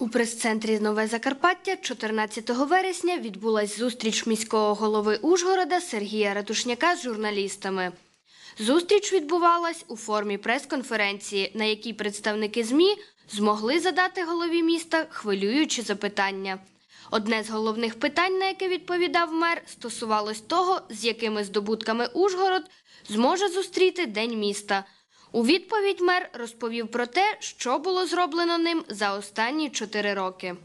У прес-центрі Нове Закарпаття 14 вересня відбулась зустріч міського голови Ужгорода Сергія Ратушняка з журналістами. Зустріч відбувалась у формі прес-конференції, на якій представники ЗМІ змогли задати голові міста хвилюючі запитання. Одне з головних питань, на яке відповідав мер, стосувалось того, з якими здобутками Ужгород зможе зустріти День міста. У відповідь мер розповів про те, що було зроблено ним за останні чотири роки.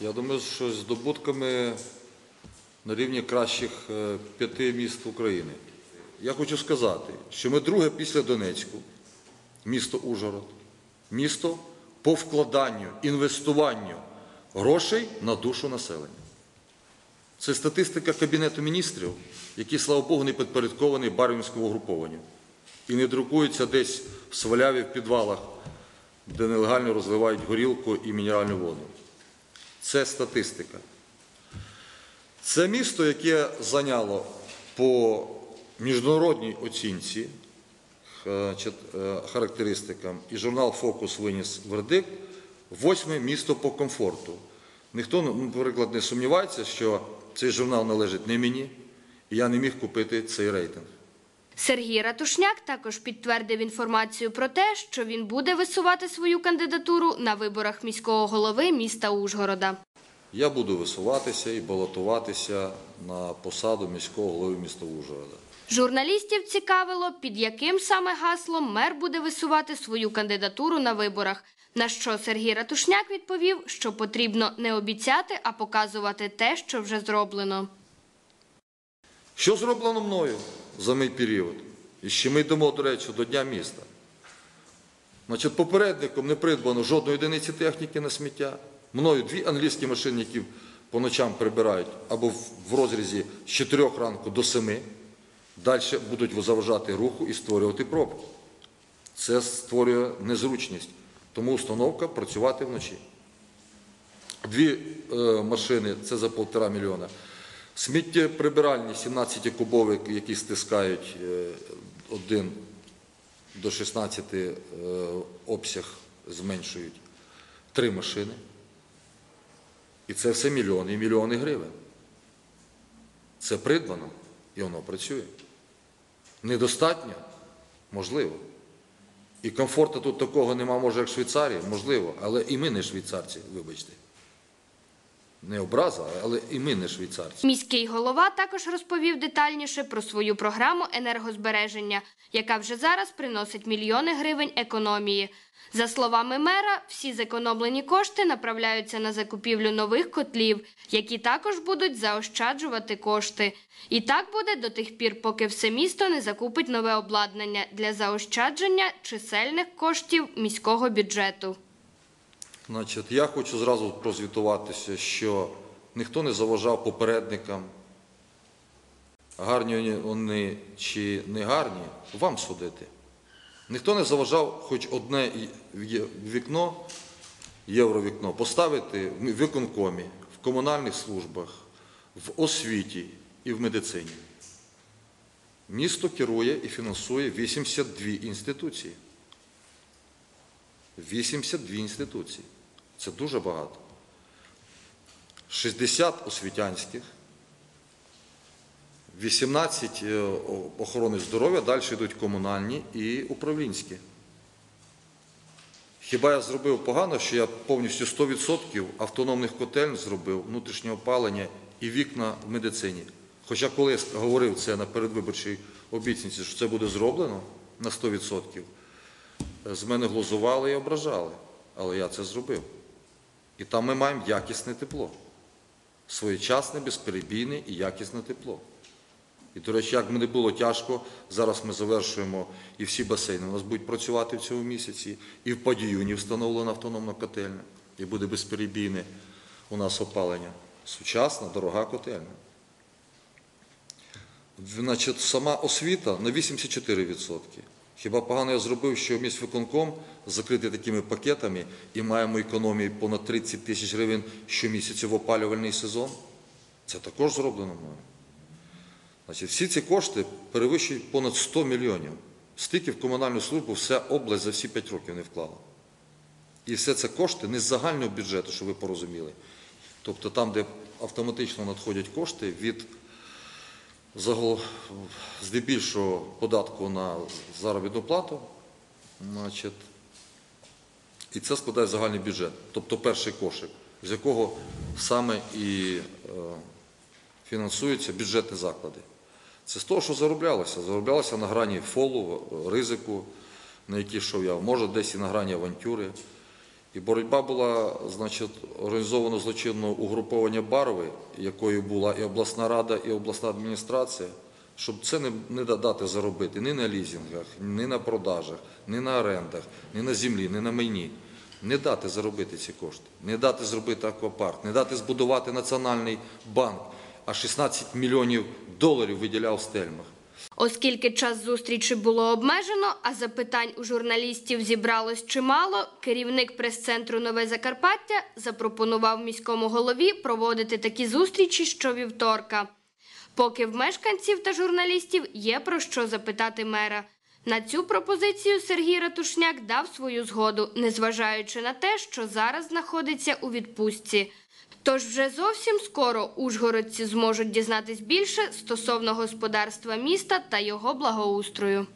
Я думаю, що з здобутками на рівні кращих е, п'яти міст України. Я хочу сказати, що ми друге після Донецьку, місто Ужгород, місто по вкладанню, інвестуванню грошей на душу населення. Це статистика Кабінету міністрів, який, слава Богу, не підпорядкований Барвінському угрупованню і не друкується десь в сваляві в підвалах, де нелегально розливають горілку і мінеральну воду. Це статистика. Це місто, яке зайняло по міжнародній оцінці е, е, характеристикам, і журнал Фокус виніс вердикт, восьме місто по комфорту. Ніхто, ну, наприклад, не сумнівається, що цей журнал належить не мені, і я не міг купити цей рейтинг. Сергій Ратушняк також підтвердив інформацію про те, що він буде висувати свою кандидатуру на виборах міського голови міста Ужгорода. Я буду висуватися і балотуватися на посаду міського голови міста Ужгорода. Журналістів цікавило, під яким саме гаслом мер буде висувати свою кандидатуру на виборах. На що Сергій Ратушняк відповів, що потрібно не обіцяти, а показувати те, що вже зроблено. Що зроблено мною за мій період? І ще ми йдемо, до речі, до Дня міста. Значить, попередником не придбано жодної одиниці техніки на сміття. Мною дві англійські машини, які по ночам прибирають або в- розрізі з 4 ранку до 7, далі будуть заважати руху і створювати пробки. Це створює незручність. Тому установка працювати вночі. Дві е, машини це за півтора мільйона. Сміттєприбиральні 17 кубовик, які стискають е, один до 16 е, обсяг зменшують. Три машини. І це все мільйони і мільйони гривень. Це придбано і воно працює. Недостатньо? Можливо. І комфорту тут такого нема, може, як в Швейцарії, можливо, але і ми не швейцарці, вибачте. Не образа, але і ми не швейцарці. Міський голова також розповів детальніше про свою програму енергозбереження, яка вже зараз приносить мільйони гривень економії. За словами мера, всі зекономлені кошти направляються на закупівлю нових котлів, які також будуть заощаджувати кошти. І так буде до тих пір, поки все місто не закупить нове обладнання для заощадження чисельних коштів міського бюджету. Значить, я хочу зразу прозвітуватися, що ніхто не заважав попередникам, гарні вони- чи не гарні, вам судити. Ніхто не заважав хоч одне вікно, євровікно, поставити в виконкомі, в комунальних службах, в освіті і в медицині. Місто керує і фінансує 82 інституції. 82 інституції. Це дуже багато. 60 освітянських, 18 е, охорони здоров'я, далі йдуть комунальні і управлінські. Хіба я зробив погано, що я повністю 100% автономних котельн зробив, внутрішнє опалення і вікна в медицині. Хоча коли я говорив це на передвиборчій обіцянці, що це буде зроблено на 100%, з мене глузували і ображали, але я це зробив. І там ми маємо якісне тепло. Своєчасне, безперебійне і якісне тепло. І, до речі, як не було тяжко, зараз ми завершуємо і всі басейни у нас будуть працювати в цьому місяці, і в Падіюні встановлена автономна котельня, і буде безперебійне у нас опалення. Сучасна, дорога котельня. Значить, сама освіта на 84%. Хіба погано я зробив, що міськвиконком закритий такими пакетами і маємо економії понад 30 тисяч гривень щомісяця в опалювальний сезон? Це також зроблено мною. Значить, всі ці кошти перевищують понад 100 мільйонів. Стільки в комунальну службу вся область за всі 5 років не вклала. І все це кошти не з загального бюджету, щоб ви порозуміли. Тобто там, де автоматично надходять кошти від здебільшого податку на заробітну плату, значить, і це складає загальний бюджет, тобто перший кошик, з якого саме і е, фінансуються бюджетні заклади. Це з того, що зароблялося. Зароблялося на грані фолу, ризику, на який йшов я, може десь і на грані авантюри. І боротьба була, значить, організовано злочинного угруповання Барви, якою була і обласна рада, і обласна адміністрація, щоб це не, не дати заробити ні на лізінгах, ні на продажах, ні на орендах, ні на землі, ні на майні. Не дати заробити ці кошти, не дати зробити аквапарк, не дати збудувати національний банк, а 16 мільйонів доларів виділяв стельмах. Оскільки час зустрічі було обмежено, а запитань у журналістів зібралось чимало, керівник прес-центру Нове Закарпаття запропонував міському голові проводити такі зустрічі щовівторка. Поки в мешканців та журналістів є про що запитати мера. На цю пропозицію Сергій Ратушняк дав свою згоду, незважаючи на те, що зараз знаходиться у відпустці. Тож вже зовсім скоро ужгородці зможуть дізнатись більше стосовно господарства міста та його благоустрою.